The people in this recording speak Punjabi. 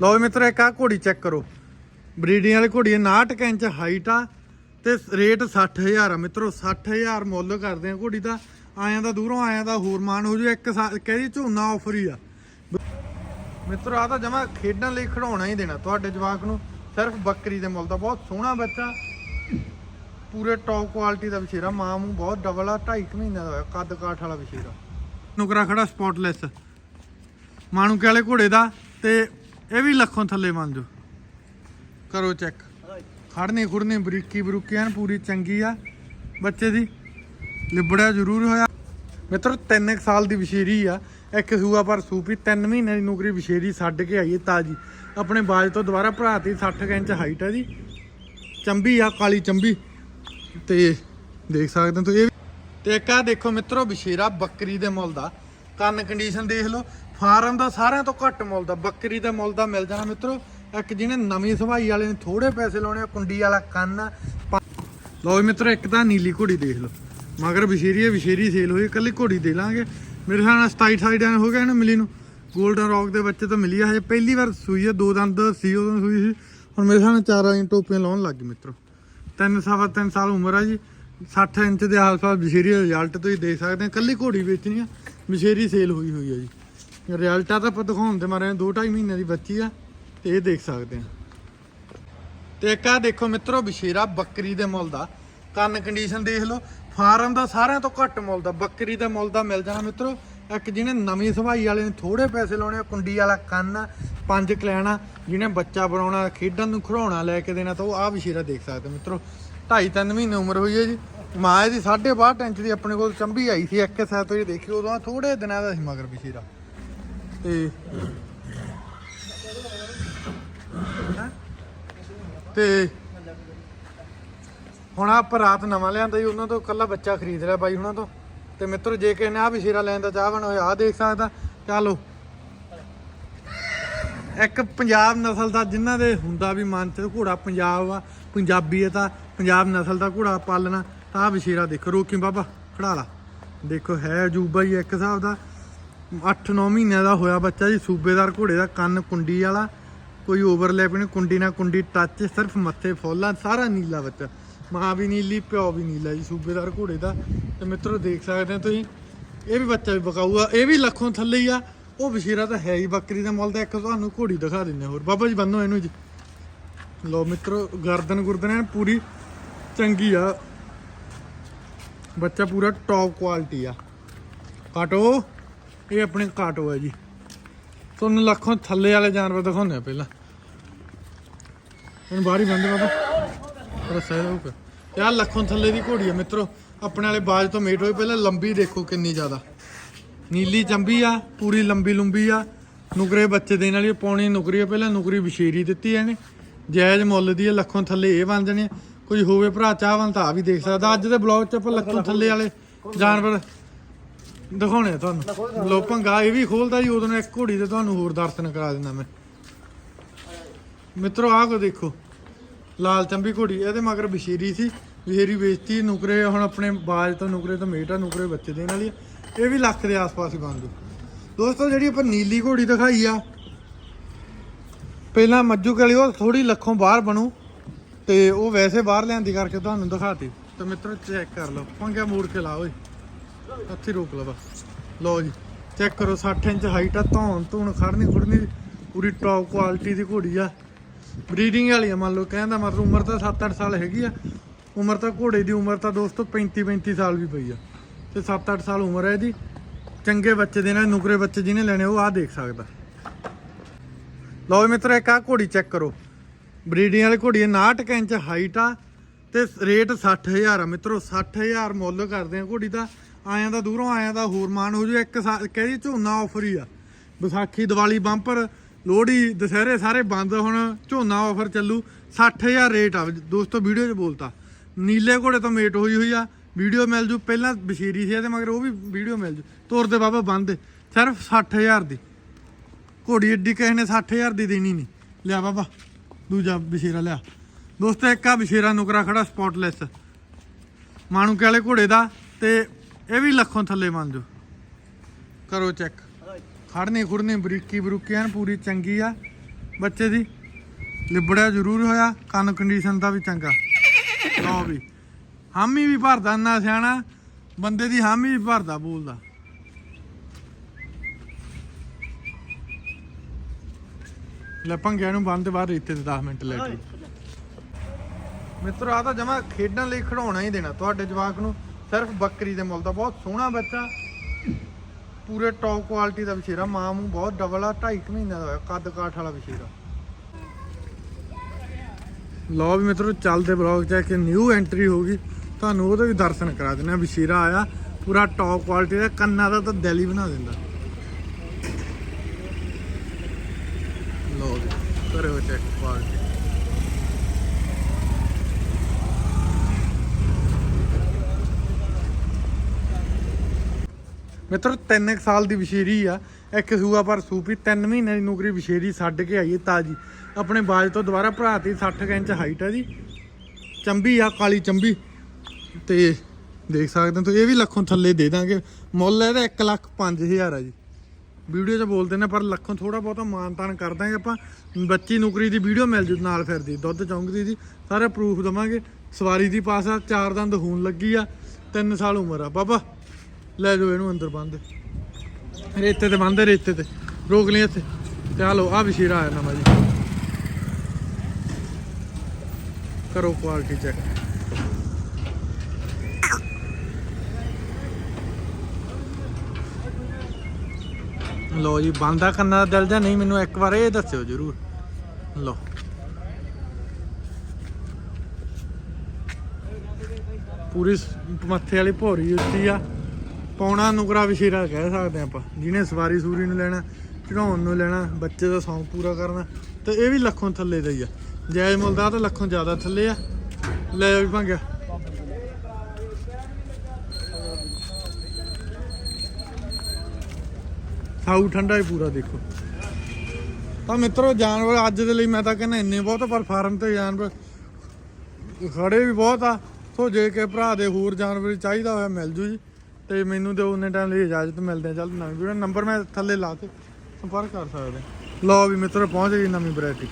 ਲਓ ਵੀ ਮਿੱਤਰੋ, ਇੱਕ ਆ ਘੋੜੀ ਚੈੱਕ ਕਰੋ। ਬਰੀਡਿੰਗ ਵਾਲੀ ਘੋੜੀ ਹੈ 69 ਇੰਚ ਹਾਈਟ ਆ ਤੇ ਰੇਟ 60000 ਆ। ਮਿੱਤਰੋ 60000 ਮੁੱਲ ਕਰਦੇ ਆ ਘੋੜੀ ਦਾ। ਆਇਆਂ ਦਾ ਦੂਰੋਂ ਆਇਆਂ ਦਾ ਹੋਰ ਮਾਨ ਹੋ ਜੂ, ਇੱਕ ਸਾ- ਕਹਿੰਦੀ ਝੋਨਾ ਆਫਰ ਹੀ ਆ। ਮਿੱਤਰੋ ਆ ਤਾਂ ਜਮਾ ਖੇਡਣ ਲਈ ਖਿਡੌਣਾ ਹੀ ਦੇਣਾ ਤੁਹਾਡੇ ਜਵਾਕ ਨੂੰ। ਸਿਰਫ ਬੱਕਰੀ ਦੇ ਮੁੱਲ ਦਾ, ਬਹੁਤ ਸੋਹਣਾ ਬੱਚਾ। ਪੂਰੇ ਟੌਪ ਕੁਆਲਿਟੀ ਦਾ ਵਿਸ਼ੇਰਾ, ਮਾਂ ਮੂੰਹ ਬਹੁਤ ਡਬਲ ਆ 2.5 ਮਹੀਨਿਆਂ ਦਾ ਹੋਇਆ, ਕੱਦ ਕਾਠ ਵਾਲਾ ਵਿਸ਼ੇਰਾ। ਨੁਕਰਾ ਖੜਾ ਸਪੌਟਲੈਸ ਮਾਣੂ ਵਾਲੇ ਘੋੜੇ ਦਾ ਤੇ ਇਹ ਵੀ ਲੱਖੋਂ ਥੱਲੇ ਮੰਨ ਜੋ ਕਰੋ ਚੈੱਕ ਖੜਨੇ ਖੁੜਨੇ ਬਰੀਕੀ ਬਰੂਕੀ ਐਨ ਪੂਰੀ ਚੰਗੀ ਆ। ਬੱਚੇ ਦੀ ਲਿਬੜਿਆ ਜ਼ਰੂਰ ਹੋਇਆ। ਮਿੱਤਰ 3 ਸਾਲ ਦੀ ਵਿਸ਼ੇਰੀ ਆ। ਇੱਕ ਸੂਆ ਪਰ ਸੂਪੀ 3 ਮਹੀਨੇ ਦੀ ਨੌਕਰੀ ਵਿਸ਼ੇਰੀ ਛੱਡ ਕੇ ਆਈ ਹੈ ਤਾਜੀ। ਆਪਣੇ ਬਾਜ ਤੋਂ ਦੁਬਾਰਾ ਭਰਾਤੀ 60 ਕੁ ਇੰਚ ਹਾਈਟ ਆ ਜੀ। ਚੰਬੀ ਆ, ਕਾਲੀ ਚੰਬੀ। ਤੇ ਦੇਖ ਸਕਦੇ ਹੋ ਤੁਸੀਂ ਇਹ ਵੀ। ਤੇ ਇੱਕ ਆ ਦੇਖੋ ਮਿੱਤਰੋ, ਵਿਸ਼ੇਰਾ ਬੱਕਰੀ ਦੇ ਮੁੱਲ ਦਾ। ਕੰਨ ਕੰਡੀਸ਼ਨ ਦੇਖ ਲਓ। ਫਾਰਮ ਦਾ ਸਾਰਿਆਂ ਤੋਂ ਘੱਟ ਮੁੱਲ ਦਾ, ਬੱਕਰੀ ਦਾ ਮੁੱਲ ਦਾ ਮਿਲ ਜਾਣਾ ਮਿੱਤਰੋ। ਇੱਕ ਜਿਹਨੇ ਨਵੀਂ ਸਭਾਈ ਵਾਲੇ ਨੇ ਥੋੜੇ ਪੈਸੇ ਲਾਉਣੇ ਕੁੰਡੀ ਵਾਲਾ ਕੰਨ ਲਓ ਵੀ ਮਿੱਤਰੋ, ਇੱਕ ਤਾਂ ਨੀਲੀ ਘੋੜੀ ਦੇਖ ਲਓ। ਮਗਰ ਵਿਸ਼ੇਰੀ ਹੈ, ਵਿਸ਼ੇਰੀ ਸੇਲ ਹੋਈ, ਇਕੱਲੀ ਘੋੜੀ ਦੇ ਲਾਂਗੇ। ਮੇਰੇ ਖਿਆਲ ਨਾਲ 27 28 ਦਿਨ ਹੋ ਗਏ ਇਹਨੂੰ ਮਿਲੀ ਨੂੰ। 골ਡਨ ਰੌਕ ਦੇ ਬੱਚੇ ਤਾਂ ਮਿਲੀ ਹਜੇ ਪਹਿਲੀ ਵਾਰ ਸੂਈ ਹੈ ਦੋ ਦੰਦ ਸੀ, ਉਦੋਂ ਸੂਈ ਸੀ। ਹੁਣ ਮੇਰੇ ਖਿਆਲ ਨਾਲ ਚਾਰ ਇੰਚ ਟੋਪੀਆਂ ਲਾਉਣ ਲੱਗ ਗਈ ਮਿੱਤਰੋ। ਤਿੰਨ ਸਵਾ ਤਿੰਨ ਸਾਲ ਉਮਰ ਆ ਜੀ। 60 ਇੰਚ ਦੇ ਆਸ-ਪਾਸ ਵਿਸ਼ੇਰੀ ਰਿਜ਼ਲਟ ਤੁਸੀਂ ਦੇਖ ਸਕਦੇ ਹੋ ਕੱਲੀ ਘੋੜੀ ਵੇਚਣੀ ਆ। ਵਿਸ਼ੇਰੀ ਸੇਲ ਹੋਈ ਹੋਈ ਹੈ ਜੀ। ਰਿਜ਼ਲਟ ਤਾਂ ਆਪਾਂ ਦਿਖਾਉਣ ਦੇ ਮਾਰੇ 2.5 ਮਹੀਨੇ ਦੀ ਬੱਚੀ ਆ, ਤੇ ਇਹ ਦੇਖ ਸਕਦੇ ਆ। ਤੇ ਇੱਕ ਆ ਦੇਖੋ ਮਿੱਤਰੋ ਵਿਸ਼ੇਰਾ ਬੱਕਰੀ ਦੇ ਮੁੱਲ ਦਾ। ਕੰਨ ਕੰਡੀਸ਼ਨ ਦੇਖ ਲਓ, ਫਾਰਮ ਦਾ ਸਾਰਿਆਂ ਤੋਂ ਘੱਟ ਮੁੱਲ ਦਾ, ਬੱਕਰੀ ਦੇ ਮੁੱਲ ਦਾ ਮਿਲ ਜਾਣਾ ਮਿੱਤਰੋ। ਇੱਕ ਜਿਹਨੇ ਨਵੀਂ ਸਭਾਈ ਵਾਲੇ ਨੇ ਥੋੜੇ ਪੈਸੇ ਲਾਉਣੇ ਕੁੰਡੀ ਵਾਲਾ ਕੰਨ, ਪੰਜ ਕਲੈਣਾ ਜਿਹਨੇ ਬੱਚਾ ਬਣਾਉਣਾ, ਖੇਡਣ ਨੂੰ ਖਿਡੌਣਾ ਲੈ ਕੇ ਦੇਣਾ, ਤਾਂ ਉਹ ਆ ਵਿਸ਼ੇਰਾ ਦੇਖ ਸਕਦੇ ਹੋ ਮਿੱਤਰੋ। 2.5 3 ਮਹੀਨੇ ਉਮਰ ਹੋਈ ਹੈ ਜੀ। ਮਾਂ ਇਹਦੀ 6.5 ਇੰਚ ਦੀ ਆਪਣੇ ਕੋਲ ਚੰਬੀ ਆਈ ਸੀ, ਇੱਕ ਸਾਥ ਤੋਂ ਦੇਖੀ ਉਦੋਂ ਥੋੜੇ ਦਿਨਾਂ ਦਾ ਸੀ ਮਗਰ ਵਿਸ਼ੇਰਾ ਤੇ ਤੇ ਹੁਣ ਆਪਾਂ ਰਾਤ ਨਵਾਂ ਲਿਆਂਦਾ ਜੀ, ਉਹਨਾਂ ਤੋਂ ਕੱਲਾ ਬੱਚਾ ਖਰੀਦ ਲਿਆ ਬਾਈ ਉਹਨਾਂ ਤੋਂ। ਤੇ ਮਿੱਤਰ, ਜੇ ਕਿਸੇ ਨੇ ਆ ਵਿਸ਼ੇਰਾ ਲੈਣ ਦਾ ਚਾਹਵਣ ਹੋਇਆ ਆ ਦੇਖ ਸਕਦਾ। ਚਲੋ ਇੱਕ ਪੰਜਾਬ ਨਸਲ ਦਾ ਜਿਨ੍ਹਾਂ ਦੇ ਹੁੰਦਾ ਵੀ ਮਨ ਚ ਘੋੜਾ, ਪੰਜਾਬ ਆ, ਪੰਜਾਬੀ ਹੈ ਤਾਂ ਪੰਜਾਬ ਨਸਲ ਦਾ ਘੋੜਾ ਪਾਲਣਾ। ਤਾਂ ਆ ਦੇਖੋ ਰੋਕੀ ਬਾਬਾ, ਖੜਾ ਲਾ। ਦੇਖੋ, ਹੈ ਅਜੂਬਾ ਹੀ ਇੱਕ ਹਿਸਾਬ ਦਾ। 8-9 ਮਹੀਨਿਆਂ ਦਾ ਹੋਇਆ ਬੱਚਾ ਜੀ, ਸੂਬੇਦਾਰ ਘੋੜੇ ਦਾ ਕੰਨ ਕੁੰਡੀ ਵਾਲਾ। ਕੋਈ ਓਵਰਲੈਪ ਨਹੀਂ, ਕੁੰਡੀ ਨਾਲ ਕੁੰਡੀ ਟੱਚ ਸਿਰਫ ਮੱਥੇ ਫੋਲਾ ਸਾਰਾ ਨੀਲਾ ਬੱਚਾ। ਮਾਂ ਵੀ ਨੀਲੀ, ਪਿਓ ਵੀ ਨੀਲਾ ਜੀ, ਸੂਬੇਦਾਰ ਘੋੜੇ ਦਾ। ਤੇ ਮਿੱਤਰੋ, ਦੇਖ ਸਕਦੇ ਹੋ ਤੁਸੀਂ, ਇਹ ਵੀ ਬੱਚਾ ਵੀ ਬਕਾਊ ਇਹ ਵੀ ਲੱਖੋਂ ਥੱਲੇ ਹੀ ਆ। ਉਹ ਵਿਸ਼ੇਰਾ ਤਾਂ ਹੈ ਹੀ, ਬੱਕਰੀ ਦਾ ਮੁੱਲ ਦਾ ਇੱਕ ਤੁਹਾਨੂੰ ਘੋੜੀ ਦਿਖਾ ਦਿੰਦੇ ਹੋਰ। ਬਾਬਾ ਜੀ, ਬੰਨੋ ਇਹਨੂੰ ਜੀ। ਲੋ ਮਿੱਤਰੋ, ਗਰਦਨ ਗੁਰਦਨ ਐਨ ਪੂਰੀ ਚੰਗੀ ਆ। ਬੱਚਾ ਪੂਰਾ ਟੌਪ ਕੁਆਲਿਟੀ ਆ। ਕਾਟੋ, ਇਹ ਆਪਣੇ ਕਾਟੋ ਹੈ ਜੀ। ਤੁਹਾਨੂੰ ਲੱਖੋਂ ਥੱਲੇ ਵਾਲੇ ਜਾਨਵਰ ਦਿਖਾਉਂਦੇ ਆ ਪਹਿਲਾਂ। ਹੁਣ ਬਾਹਰ ਹੀ ਬੰਦੇ ਬਾਬਾ। ਰਸਾ ਇਹਦਾ ਉੱਪਰ ਲੱਖੋਂ ਥੱਲੇ ਦੀ ਘੋੜੀ ਆ ਮਿੱਤਰੋ। ਆਪਣੇ ਵਾਲੇ ਬਾਜ ਤੋਂ ਮੇਟ ਹੋਈ ਪਹਿਲਾਂ ਲੰਬੀ ਦੇਖੋ ਕਿੰਨੀ ਜ਼ਿਆਦਾ। ਨੀਲੀ ਚੰਬੀ ਆ, ਪੂਰੀ ਲੰਬੀ ਲੰਬੀ ਆ। ਨੁਕਰੇ ਬੱਚੇ ਦੇਣ ਵਾਲੀ ਪੌਣੀ ਨੁਕਰੀ ਆ। ਪਹਿਲਾਂ ਨੁਕਰੀ ਵਿਸ਼ੇਰੀ ਦਿੱਤੀ ਇਹਨੇ। ਜਾਇਜ਼ ਮੁੱਲ ਦੀ ਆ, ਲੱਖੋਂ ਥੱਲੇ ਇਹ ਬਣ ਜਾਣੇ ਆ। ਕੋਈ ਹੋਵੇ ਭਰਾ ਚਾਹਵਨ ਤਾਂ ਆ ਵੀ ਦੇਖ ਸਕਦਾ। ਅੱਜ ਦੇ ਬਲੌਗ 'ਚ ਆਪਾਂ ਲੱਖੋਂ ਥੱਲੇ ਵਾਲੇ ਜਾਨਵਰ ਦਿਖਾਉਣੇ ਆ ਤੁਹਾਨੂੰ। ਲੋ ਭੰਗਾ ਇਹ ਵੀ ਖੋਲਦਾ ਜੀ, ਉਦੋਂ ਇੱਕ ਘੋੜੀ ਤੇ ਤੁਹਾਨੂੰ ਹੋਰ ਦਰਸ਼ਨ ਕਰਾ ਦਿੰਦਾ ਮੈਂ। ਮਿੱਤਰੋ, ਆਹ ਕੋ ਦੇਖੋ, ਲਾਲ ਚੰਬੀ ਘੋੜੀ, ਇਹਦੇ ਮਗਰ ਬਸ਼ੀਰੀ ਸੀ, ਬਸ਼ੀਰੀ ਵੇਚਤੀ, ਨੁਕਰੇ ਹੁਣ ਆਪਣੇ ਬਾਜ ਤੋਂ ਨੁਕਰੇ ਤੋਂ ਮੇਟਾ, ਨੁਕਰੇ ਬੱਚੇ ਦੇਣ ਵਾਲੀ ਆ। ਇਹ ਵੀ ਲੱਖ ਦੇ ਆਸ-ਪਾਸ ਹੀ ਬਣ ਦੋਸਤੋ, ਜਿਹੜੀ ਆਪਾਂ ਨੀਲੀ ਘੋੜੀ ਦਿਖਾਈ ਆ, ਪਹਿਲਾਂ ਮੱਜੂ ਕਲੀ ਉਹ ਥੋੜੀ ਲੱਖੋਂ ਬਾਹਰ ਬਣੂ। ਤੇ ਉਹ ਵੈਸੇ ਬਾਹਰ ਲਿਆਂਦੀ ਕਰਕੇ ਤੁਹਾਨੂੰ ਦਿਖਾਤੀ। ਤੇ ਮਿੱਤਰੋ ਚੈੱਕ ਕਰ ਲਓ। ਪੰਗਾ ਮੋੜ ਕੇ ਲਾ ਓਏ ਇੱਥੇ ਰੋਕ ਲਓ ਲਓ ਜੀ। ਚੈੱਕ ਕਰੋ 60 ਇੰਚ ਹਾਈਟ ਆ, ਧੌਣ ਧੂਣ ਖੜਨੀ ਖੁੜਨੀ ਪੂਰੀ ਟੌਪ ਕੁਆਲਿਟੀ ਦੀ ਘੋੜੀ ਆ। ਬਰੀਡਿੰਗ ਵਾਲੀ ਆ, ਮੰਨ ਲਓ ਕਹਿੰਦਾ ਮਤਲਬ ਉਮਰ ਤਾਂ 7-8 ਸਾਲ ਹੈਗੀ ਆ। ਉਮਰ ਤਾਂ ਘੋੜੇ ਦੀ ਉਮਰ ਤਾਂ ਦੋਸਤੋ 35-35 ਸਾਲ ਵੀ ਪਈ ਆ। ਤੇ 7-8 ਸਾਲ ਉਮਰ ਹੈ ਇਹਦੀ। ਚੰਗੇ ਬੱਚੇ ਦੇ ਨਾਲ, ਨੁਕਰੇ ਬੱਚੇ ਜਿਹਨੇ ਲੈਣੇ, ਉਹ ਆ ਦੇਖ ਸਕਦਾ। ਲਓ ਵੀ ਮਿੱਤਰੋ, ਇੱਕ ਆ ਘੋੜੀ ਚੈੱਕ ਕਰੋ। ਬਰੀਡਿੰਗ ਵਾਲੇ ਘੋੜੀ ਹੈ 69 ਇੰਚ ਹਾਈਟ ਆ ਤੇ ਰੇਟ 60000 ਆ ਮਿੱਤਰੋ 60000 ਮੁੱਲ ਕਰਦੇ ਆ ਘੋੜੀ ਦਾ। ਆਇਆਂ ਦਾ ਦੂਰੋਂ ਆਇਆਂ ਦਾ ਹੋਰ ਮਾਨ ਹੋ ਜੂ, ਇੱਕ ਸਾ- ਜੀ ਝੋਨਾ ਆਫਰ ਹੀ ਆ। ਵਿਸਾਖੀ, ਦੀਵਾਲੀ, ਬੰਪਰ, ਲੋਹੜੀ, ਦੁਸਹਿਰੇ ਸਾਰੇ ਬੰਦ ਹੁਣ ਝੋਨਾ ਆਫਰ ਚੱਲੂ 60000 ਰੇਟ ਆ। ਦੋਸਤੋ, ਵੀਡੀਓ 'ਚ ਬੋਲਤਾ। ਨੀਲੇ ਘੋੜੇ ਤੋਂ ਮੇਟ ਹੋਈ ਹੋਈ ਆ, ਵੀਡੀਓ ਮਿਲ ਜੂ, ਪਹਿਲਾਂ ਬਸ਼ੀਰੀ ਸੀ ਇਹਦੇ, ਮਗਰ ਉਹ ਵੀ ਵੀਡੀਓ ਮਿਲ ਜੂ। ਤੋਰਦੇ ਬਾਬਾ, ਬੰਦ ਸਿਰਫ 60000 ਦੀ। ਘੋੜੀ ਏਡੀ ਕਿਸੇ ਨੇ 60000 ਦੀ ਦੇਣੀ ਨਹੀਂ। ਲਿਆ ਬਾਬਾ। ਦੂਜਾ ਬਸ਼ੀਰਾ ਲਿਆ। ਦੋਸਤੋ, ਇੱਕ ਆ ਬਸ਼ੀਰਾ ਨੁਕਰਾ ਖੜਾ ਸਪੌਟਲੈਸ ਮਾਣੂਕੇ ਵਾਲੇ ਘੋੜੇ ਦਾ ਤੇ ਇਹ ਵੀ ਲੱਖੋਂ ਥੱਲੇ ਮੰਨ ਜੋ ਕਰੋ ਚੈੱਕ ਖੜਨੇ ਖੁੜਨੇ ਬਰੀਕੀ ਬਰੂਕੀ ਐਨ, ਪੂਰੀ ਚੰਗੀ ਆ। ਬੱਚੇ ਦੀ ਲਿਬੜਿਆ ਜ਼ਰੂਰ ਹੋਇਆ, ਕੰਨ ਕੰਡੀਸ਼ਨ ਦਾ ਵੀ ਚੰਗਾ। ਲਓ ਵੀ। ਹਾਮੀ ਵੀ ਭਰਦਾ ਨਾ ਸਿਆਣਾ। ਬੰਦੇ ਦੀ ਹਾਮੀ ਵੀ ਭਰਦਾ, ਬੋਲਦਾ। ਲੈ ਭੰਗਿਆ ਨੂੰ ਬੰਦ ਬਾਹਰ ਰੇਤੇ 10 ਮਿੰਟ ਲੈ ਕੇ ਮਿੱਤਰ ਆ ਤਾਂ ਜਮਾ ਖੇਡਣ ਲਈ ਖਿਡਾਉਣਾ ਹੀ ਦੇਣਾ ਤੁਹਾਡੇ ਜਵਾਕ ਨੂੰ। ਸਿਰਫ ਬੱਕਰੀ ਦੇ ਮੁੱਲ ਦਾ ਬਹੁਤ ਸੋਹਣਾ ਬੱਚਾ। ਪੂਰੇ ਟੌਪ ਕੁਆਲਿਟੀ ਦਾ ਵਿਸ਼ੇਰਾ, ਮਾਂ ਨੂੰ ਬਹੁਤ ਡਬਲ ਆ 2.5 ਮਹੀਨੇ ਦਾ ਹੋਇਆ, ਕੱਦ ਕਾਠ ਵਾਲਾ ਵਿਸ਼ੇਰਾ। ਲਓ ਵੀ ਮਿੱਤਰੋ, ਚੱਲਦੇ ਬਲੌਗ ਚ ਕਿ ਨਿਊ ਐਂਟਰੀ ਹੋ ਗਈ। ਤੁਹਾਨੂੰ ਉਹਦੇ ਵੀ ਦਰਸ਼ਨ ਕਰਾ ਦਿੰਦੇ ਆ ਵਿਸ਼ੇਰਾ ਆਇਆ, ਪੂਰਾ ਟੌਪ ਕੁਆਲਿਟੀ ਦਾ, ਕੰਨਾਂ ਦਾ ਤਾਂ ਦਿਲ ਹੀ ਬਣਾ ਦਿੰਦਾ। ਲਓ ਵੀ ਕਰੋ ਚੈੱਕ ਕੁਆਲਿਟੀ ਮਿੱਤਰ 3 ਸਾਲ ਦੀ ਵਿਸ਼ੇਰੀ ਆ। ਇੱਕ ਸੂਆ ਪਰ ਸੂਪੀ 3 ਮਹੀਨੇ ਦੀ ਨੌਕਰੀ ਵਿਸ਼ੇਰੀ ਛੱਡ ਕੇ ਆਈ ਤਾਜੀ। ਆਪਣੇ ਬਾਜ ਤੋਂ ਦੁਬਾਰਾ ਭਰਾਤੀ 60 ਕੁ ਇੰਚ ਹਾਈਟ ਆ ਜੀ। ਚੰਬੀ ਆ, ਕਾਲੀ ਚੰਬੀ। ਤੇ ਦੇਖ ਸਕਦੇ ਹੋ ਤੁਸੀਂ, ਇਹ ਵੀ ਲੱਖੋਂ ਥੱਲੇ ਦੇ ਦਾਂਗੇ। ਮੁੱਲ ਇਹਦਾ 1 ਲੱਖ 5000 ਆ ਜੀ। ਵੀਡੀਓ 'ਚ ਬੋਲਦੇ ਨੇ, ਪਰ ਲੱਖੋਂ ਥੋੜਾ ਬਹੁਤਾ ਮਾਨਤਾਨ ਕਰ ਦਾਂਗੇ ਆਪਾਂ ਬੱਚੀ ਨੌਕਰੀ ਦੀ ਵੀਡੀਓ ਮਿਲ ਜੂ ਨਾਲ ਫਿਰਦੀ ਦੁੱਧ ਚੌਂਕਦੀ ਦੀ ਸਾਰੇ ਪ੍ਰੂਫ ਦਵਾਂਗੇ। ਸਵਾਰੀ ਦੀ ਪਾਸ ਆ, ਚਾਰ ਦੰਦ ਹੋਣ ਲੱਗੀ ਆ 3 ਸਾਲ ਉਮਰ ਆ। ਬਾਬਾ, ਲੈ ਜਾਓ ਇਹਨੂੰ ਅੰਦਰ ਬੰਦ ਰੇਤੇ ਤੇ ਬੰਦ ਰੇਤੇ ਤੇ। ਰੋਕ ਲਈ ਇੱਥੇ। ਤੇ ਆ ਲਓ ਆ ਵਿਸ਼ੇਰਾ ਆਇਆ ਨਵਾਂ ਜੀ। ਕਰੋ ਕੁਆਲਿਟੀ ਚੈੱਕ ਲੋ ਜੀ ਬੰਦਾ ਕੰਨਾਂ ਦਾ ਦਿਲ ਜਾਂ ਨਹੀਂ, ਮੈਨੂੰ ਇੱਕ ਵਾਰ ਇਹ ਦੱਸਿਓ ਜਰੂਰ। ਲਓ। ਪੂਰੀ ਮੱਥੇ ਵਾਲੀ ਭੋਰੀ ਉੱਚੀ ਆ। ਪੌਣਾ ਨੁਕਰਾ ਵਿਸ਼ੇਰਾ ਕਹਿ ਸਕਦੇ ਆਪਾਂ। ਜਿਹਨੇ ਸਵਾਰੀ ਸੂਰੀ ਨੂੰ ਲੈਣਾ, ਚੜਾਉਣ ਨੂੰ ਲੈਣਾ, ਬੱਚੇ ਦਾ ਸੌਂਗ ਪੂਰਾ ਕਰਨਾ, ਤੇ ਇਹ ਵੀ ਲੱਖੋਂ ਥੱਲੇ ਦਾ ਹੀ ਆ। ਜੈ ਮੁੱਲ ਦਾ ਤਾਂ ਲੱਖੋਂ ਜ਼ਿਆਦਾ ਥੱਲੇ ਆ। ਲੈ ਵੀ ਭੰਗਿਆ। ਸਾਊ ਠੰਡਾ ਹੀ ਪੂਰਾ ਦੇਖੋ। ਤਾਂ ਮਿੱਤਰੋ, ਜਾਨਵਰ ਅੱਜ ਦੇ ਲਈ ਮੈਂ ਤਾਂ ਕਹਿੰਦਾ ਇੰਨੇ ਬਹੁਤ ਪਰ ਫਾਰਮ ਤੇ ਜਾਨਵਰ। ਖੜੇ ਵੀ ਬਹੁਤ ਆ। ਸੋ ਜੇ ਕਿ ਭਰਾ ਦੇ ਹੋਰ ਜਾਨਵਰ ਚਾਹੀਦਾ ਹੋਇਆ, ਮਿਲ ਜੂ ਜੀ। ਤੇ ਮੈਨੂੰ ਤੇ ਉਹਨੇ ਟਾਈਮ ਲਈ ਇਜਾਜ਼ਤ, ਮਿਲਦੇ ਆ ਚੱਲ ਨਵੀਂ ਵੀਡੀਓ ਨੰਬਰ ਮੈਂ ਥੱਲੇ ਲਾ ਕੇ ਸੰਪਰਕ ਕਰ ਸਕਦੇ। ਲਓ ਵੀ ਮਿੱਤਰੋ, ਪਹੁੰਚ ਗਈ ਨਵੀਂ ਵੈਰਾਈਟੀ